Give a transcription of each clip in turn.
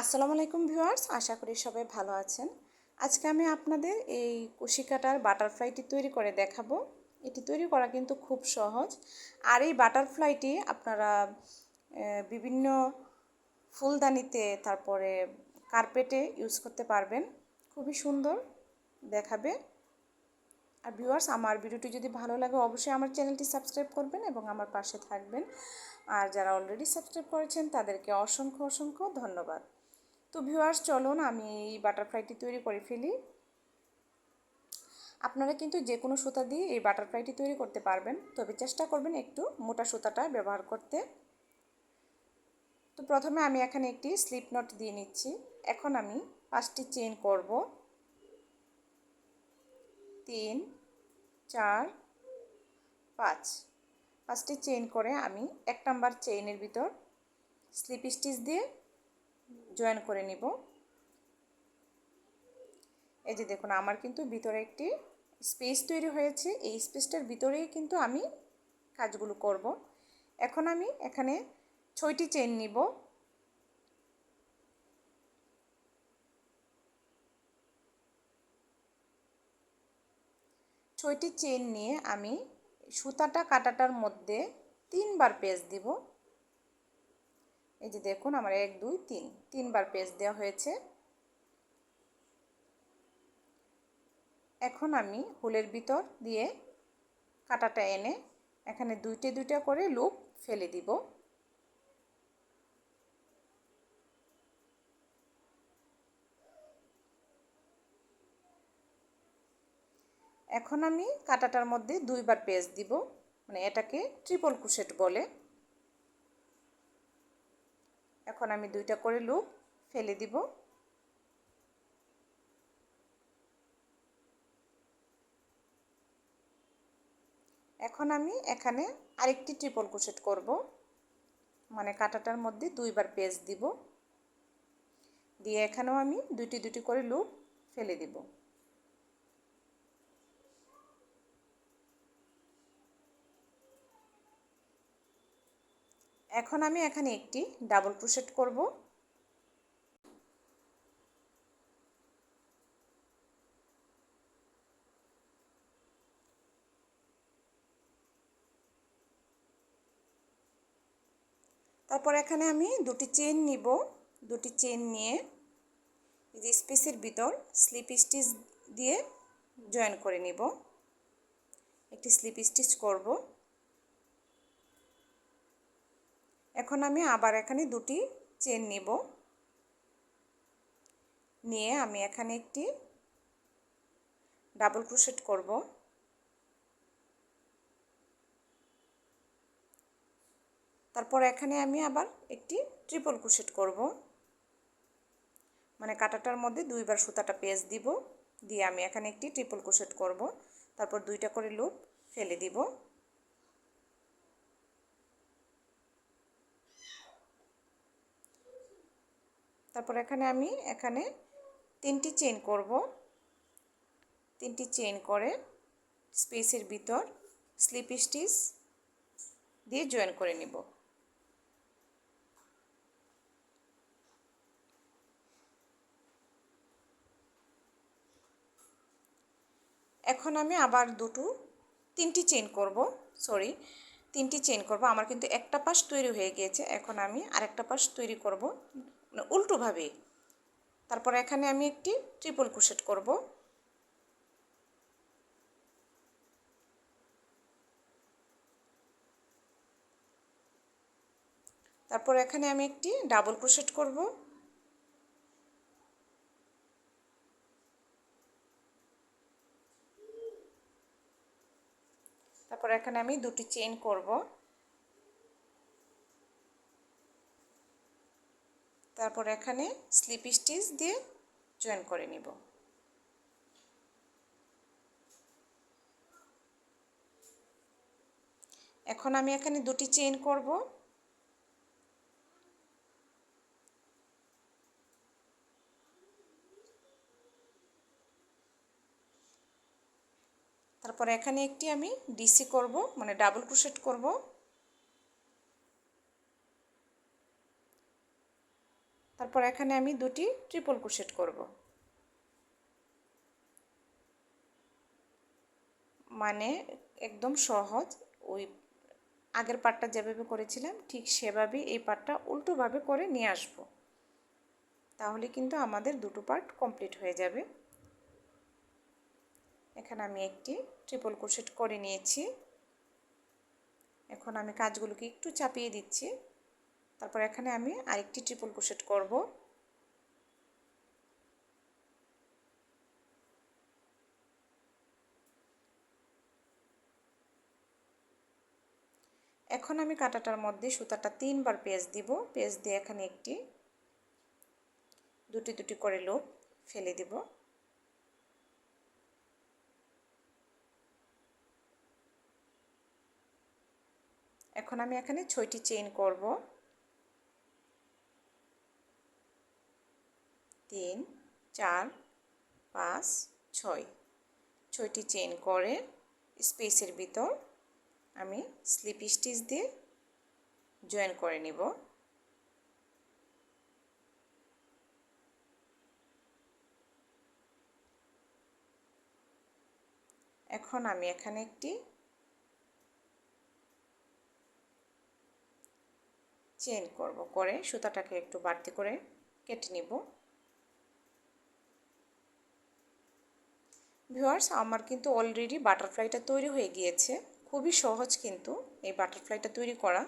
আসসালামু আলাইকুম ভিউয়ার্স, আশা করি সবাই ভালো আছেন। আজকে আমি আপনাদের এই কুশিকাটার বাটারফ্লাইটি তৈরি করে দেখাবো। এটি তৈরি করা কিন্তু খুব সহজ। আর এই বাটারফ্লাইটি আপনারা বিভিন্ন ফুলদানিতে, তারপরে কার্পেটে ইউজ করতে পারবেন। খুবই সুন্দর দেখাবে। আর ভিউয়ার্স, আমার ভিডিওটি যদি ভালো লাগে, অবশ্যই আমার চ্যানেলটি সাবস্ক্রাইব করবেন এবং আমার পাশে থাকবেন। আর যারা অলরেডি সাবস্ক্রাইব করেছেন, তাদেরকে অসংখ্য অসংখ্য ধন্যবাদ। তো ভিউয়ার্স, চলুন আমি এই বাটারফ্লাইটি তৈরি করে ফেলি। আপনারা কিন্তু যে কোনো সুতা দিয়ে এই বাটারফ্লাইটি তৈরি করতে পারবেন, তবে চেষ্টা করবেন একটু মোটা সুতাটা ব্যবহার করতে। তো প্রথমে আমি এখানে একটি স্লিপ নট দিয়ে নিচ্ছি। এখন আমি পাঁচটি চেইন করব। তিন, চার, পাঁচ। পাঁচটি চেন করে আমি এক নাম্বার চেইনের ভিতর স্লিপ স্টিচ দিয়ে জয়েন করে নিব। এই যে দেখুন, আমার কিন্তু ভিতরে একটি স্পেস তৈরি হয়েছে। এই স্পেসটার ভিতরেই কিন্তু আমি কাজগুলো করব। এখন আমি এখানে ছয়টি চেন নিব। ছয়টি চেন নিয়ে আমি সুতাটা কাটাটার মধ্যে তিনবার পেজ দিব। এই যে দেখুন, আমার এক, দুই, তিন। তিনবার পেজ দেওয়া হয়েছে। এখন আমি হোলের ভিতর দিয়ে কাটাটা এনে এখানে দুইটা দুইটা করে লুপ ফেলে দিব। এখন আমি কাটাটার মধ্যে দুইবার পেজ দিব। মানে এটাকে ট্রিপল ক্রুশেট বলে। এখন আমি দুইটা করে লুপ ফেলে দিব। এখন আমি এখানে আরেকটি ট্রিপল ক্রোশেট করব। মানে কাটাটার মধ্যে দুইবার পেজ দিব। দিয়ে এখানেও আমি দুইটি দুটি করে লুপ ফেলে দিব। এখন আমি এখানে একটি ডাবল ক্রোশেট করব। তারপর এখানে আমি দুটি চেন নিব। দুটি চেন নিয়ে যে স্পেসের ভিতর স্লিপ স্টিচ দিয়ে জয়েন করে নিব। একটি স্লিপ স্টিচ করব। এখন আমি আবার এখানে দুটি চেন নিব। নিয়ে আমি এখানে একটি ডাবল ক্রোশেট করব। তারপর এখানে আমি আবার একটি ট্রিপল ক্রোশেট করব। মানে কাটাটার মধ্যে দুইবার সুতাটা পেজ দিব, দিয়ে আমি এখানে একটি ট্রিপল ক্রোশেট করব। তারপর দুইটা করে লুপ ফেলে দিব। তারপর এখানে আমি এখানে তিনটি চেন করব। তিনটি চেন করে স্পেসের ভিতর স্লিপ স্টিচ দিয়ে জয়েন করে নিব। এখন আমি আবার দুটো, তিনটি চেন করব, সরি, তিনটি চেন করব। আমার কিন্তু একটা পাশ তৈরি হয়ে গিয়েছে। এখন আমি আরেকটা পাশ তৈরি করব। মানে উল্টোভাবে। তারপর এখানে আমি একটি ট্রিপল ক্রোশেট করব। তারপর এখানে আমি একটি ডাবল ক্রোশেট করব। তারপর এখানে আমি দুটি চেইন করব। তারপর এখানে স্লিপ স্টিচ দিয়ে জয়েন করে নিব। এখন আমি এখানে দুটি চেইন করব। তারপর এখানে একটি আমি ডিসি করব মানে ডাবল ক্রোশেট করব। তারপর এখানে আমি দুটি ট্রিপল ক্রোশেট করব। মানে একদম সহজ, ওই আগের পাটটা যেভাবে করেছিলাম, ঠিক সেভাবেই এই পাটটা উল্টোভাবে করে নিয়ে আসব। তাহলে কিন্তু আমাদের দুটো পার্ট কমপ্লিট হয়ে যাবে। এখানে আমি একটি ট্রিপল ক্রোশেট করে নিয়েছি। এখন আমি কাজগুলোকে একটু চাপিয়ে দিচ্ছি। তারপর এখানে আমি আরেকটি ট্রিপল ক্রোশেট করব। এখন আমি কাটাটার মধ্যে সুতাটা তিনবার পেঁচ দিব। পেঁচ দিয়ে এখানে একটি, দুটি দুটি করে লোক ফেলে দিব। এখন আমি এখানে ছয়টি চেইন করব। তিন, চার, পাঁচ, ছয়। ছয়টি চেইন করে স্পেসের ভিতর আমি স্লিপ স্টিচ দিয়ে জয়েন করে নিব। এখন আমি এখানে একটি চেন করব, করে সুতাটাকে একটু বাড়তি করে কেটে নিব। ভিউয়ার্স আমার কিন্তু অলরেডি বাটারফ্লাইটা তৈরি হয়ে গিয়েছে। খুবই সহজ কিন্তু এই বাটারফ্লাইটা তৈরি করা।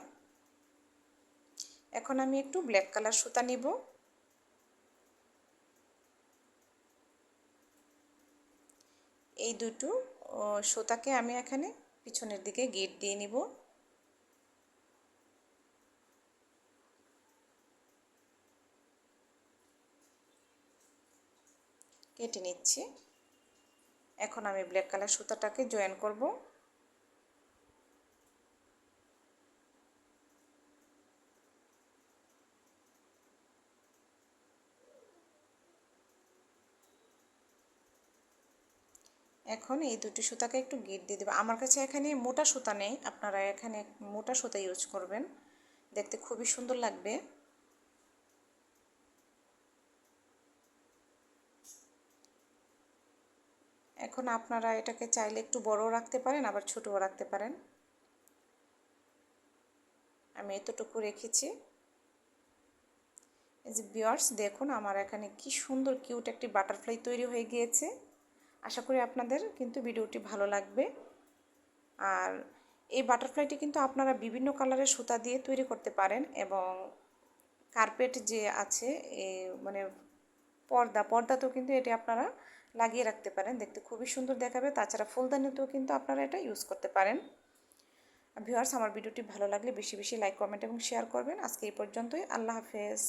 এখন আমি একটু ব্ল্যাক কালার সুতা নিব। এই দুটো সুতাকে আমি এখানে পিছনের দিকে গেট দিয়ে নিব। কেটে নিচ্ছি। এখন আমি ব্ল্যাক কালার সুতাটাকে জয়েন করব। এখন এই দুটি সুতাকে একটু গিট দিয়ে দেবো। আমার কাছে এখানে মোটা সুতা নেই, আপনারা এখানে মোটা সুতা ইউজ করবেন। দেখতে খুবই সুন্দর লাগবে। এখন আপনারা এটাকে চাইলে একটু বড় রাখতে পারেন, আবার ছোটও রাখতে পারেন। আমি এতটুকু রেখেছি। এই যে বিয়ার্স, দেখুন আমার এখানে কি সুন্দর, কিউট একটি বাটারফ্লাই তৈরি হয়ে গিয়েছে। আশা করি আপনাদের কিন্তু ভিডিওটি ভালো লাগবে। আর এই বাটারফ্লাইটি কিন্তু আপনারা বিভিন্ন কালারের সুতা দিয়ে তৈরি করতে পারেন এবং কার্পেট যে আছে মানে পর্দা পর্দাতেও কিন্তু এটি আপনারা লাগিয়ে রাখতে পারেন, দেখতে খুবই সুন্দর দেখাবে। তাছাড়া ফুলদানিতেও কিন্তু আপনারা এটা ইউজ করতে পারেন। ভিউয়ার্স আমার ভিডিওটি ভালো লাগলে বেশি বেশি লাইক কমেন্ট এবং শেয়ার করবেন। আজকে এই পর্যন্তই। আল্লাহ হাফেজ।